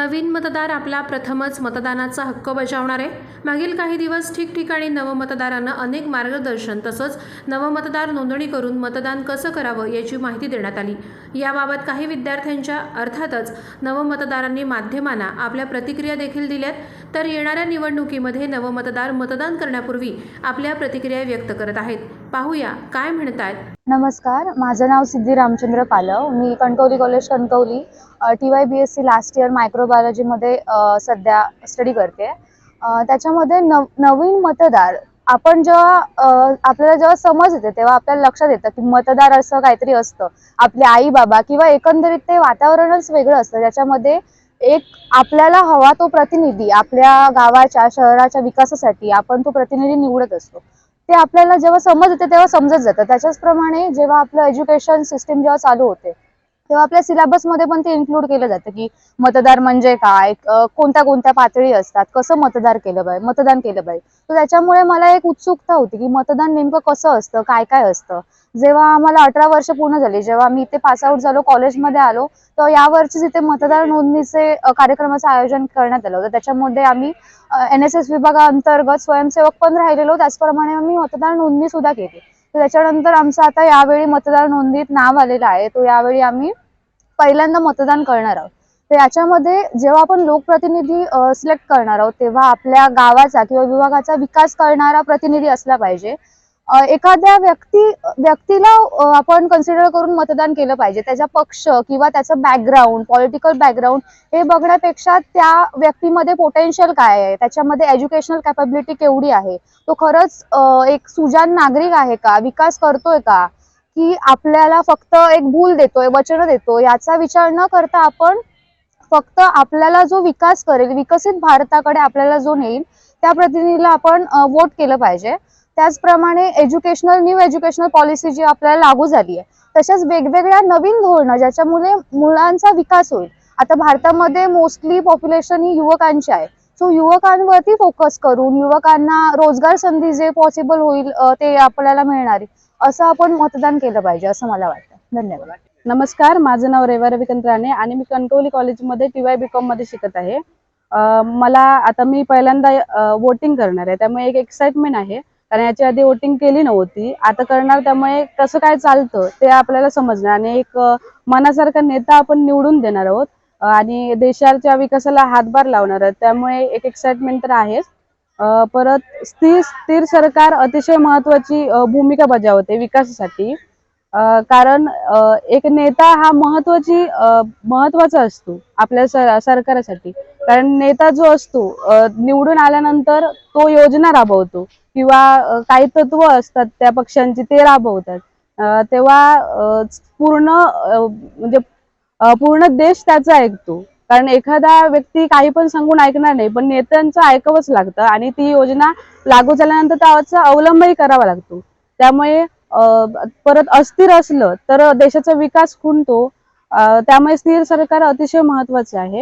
नवीन मतदार आपला प्रथमच मतदानाचा हक्क बजावणार आहे. मागील काही दिवस ठिकठिकाणी नवमतदारांना अनेक मार्गदर्शन तसंच नवमतदार नोंदणी करून मतदान कसं करावं याची माहिती देण्यात आली. याबाबत काही विद्यार्थ्यांच्या अर्थातच नवमतदारांनी माध्यमांना आपल्या प्रतिक्रिया देखील दिल्यात. तर येणाऱ्या निवडणुकीमध्ये नवमतदार मतदान करण्यापूर्वी आपल्या प्रतिक्रिया व्यक्त करत आहेत. पाहूया. काय म्हणतात नमस्कार. माझं नाव सिद्धी रामचंद्र पालव. मी Kankavli college Kankavli. T Y B S C last year मायक्रोबायोलॉजीमध्ये सध्या स्टडी करते. त्याच्यामध्ये नव नवीन मतदार आपण जेव्हा आपल्याला जेव्हा समज येते तेव्हा आपल्याला लक्षात येतं की मतदार असं काहीतरी असतं. आपले आई बाबा किंवा एकंदरीत ते वातावरणच वेगळं असतं. ज्याच्यामध्ये एक आपल्याला हवा तो प्रतिनिधी आपल्या गावाच्या शहराच्या विकासासाठी आपण तो प्रतिनिधी निवडत असतो. ते आपल्याला जेव्हा समज येते तेव्हा समजत जातं. त्याच्याचप्रमाणे जेव्हा आपलं एज्युकेशन सिस्टीम जेव्हा चालू होते तेव्हा आपल्या सिलेबसमध्ये पण ते इन्क्लूड केलं जातं की मतदार म्हणजे काय कोणत्या कोणत्या पातळी असतात कसं मतदार केलं पाहिजे मतदान केलं पाहिजे तर त्याच्यामुळे मला एक उत्सुकता होती की मतदान नेमकं कसं असतं काय काय असतं. जेव्हा आम्हाला अठरा वर्ष पूर्ण झाली जेव्हा मी इथे पास आउट झालो कॉलेजमध्ये आलो तर यावर्षीच इथे मतदार नोंदणीचे कार्यक्रमाचं आयोजन करण्यात आलं होतं. त्याच्यामध्ये आम्ही एन एस एस विभागाअंतर्गत स्वयंसेवक पण राहिलेलो. त्याचप्रमाणे आम्ही मतदार नोंदणी सुद्धा केली. तर त्याच्यानंतर आमचं आता यावेळी मतदार नोंदणीत नाव आलेलं आहे. तो यावेळी आम्ही पहिल्यांदा मतदान करणार आहोत. तर याच्यामध्ये जेव्हा आपण लोकप्रतिनिधी सिलेक्ट करणार आहोत तेव्हा आपल्या गावाचा किंवा विभागाचा विकास करणारा प्रतिनिधी असला पाहिजे. एखाद्या व्यक्ती व्यक्तीला आपण कन्सिडर करून मतदान केलं पाहिजे. त्याचा पक्ष किंवा त्याचं बॅकग्राऊंड पॉलिटिकल बॅकग्राऊंड हे बघण्यापेक्षा त्या व्यक्तीमध्ये पोटेन्शियल काय आहे? त्याच्यामध्ये एज्युकेशनल कॅपॅबिलिटी केवढी आहे? तो खरंच एक सुजान नागरिक आहे का? विकास करतोय का? की आपल्याला फक्त एक भूल देतोय वचन देतो याचा विचार न करता आपण फक्त आपल्याला जो विकास करेल विकसित भारताकडे आपल्याला जो नेईल त्या प्रतिनिधीला आपण वोट केलं पाहिजे. त्याचप्रमाणे एज्युकेशनल न्यू एज्युकेशनल पॉलिसी जी आपल्याला लागू झाली आहे तसेच वेगवेगळ्या नवीन धोरणं ज्याच्यामुळे मुलांचा विकास होईल. आता भारतामध्ये मोस्टली पॉप्युलेशन ही युवकांची आहे. सो युवकांवरती फोकस करून युवकांना रोजगार संधी जे पॉसिबल होईल ते आपल्याला मिळणार असं आपण मतदान केलं पाहिजे असं मला वाटतं. धन्यवाद. नमस्कार माझं नाव रेवा रविकांत राणे आणि मी कणकवली कॉलेजमध्ये टी वाय बी कॉममध्ये शिकत आहे. मला आता मी पहिल्यांदा वोटिंग करणार आहे. त्यामुळे एक एक्साइटमेंट आहे. कारण याच्या आधी वोटिंग केली नव्हती. आता करणार त्यामुळे कसं काय चालतं ते आपल्याला समजणार आणि एक मनासारखा नेता आपण निवडून देणार आहोत. आणि देशाच्या विकासाला हातभार लावणार आहोत. त्यामुळे एक एक्साइटमेंट तर आहेच. परत स्थिर स्थिर सरकार अतिशय महत्वाची भूमिका बजावते विकासासाठी. कारण एक नेता हा महत्वाची महत्त्वाचा असतो आपल्या स- सरकारासाठी. कारण नेता जो असतो निवडून आल्यानंतर तो योजना राबवतो किंवा काही तत्व असतात त्या पक्षांची ते राबवतात. तेव्हा पूर्ण म्हणजे पूर्ण देश त्याचा ऐकतो. कारण एखादा व्यक्ती काही पण सांगून ऐकणार नाही पण नेत्यांचं ऐकावंच लागतं आणि ती योजना लागू झाल्यानंतर त्याचा अवलंबही करावा लागतो. त्यामुळे परत अस्थिर असलं तर देशाचा विकास खुंटतो त्यामुळे स्थिर सरकार अतिशय महत्त्वाचे आहे.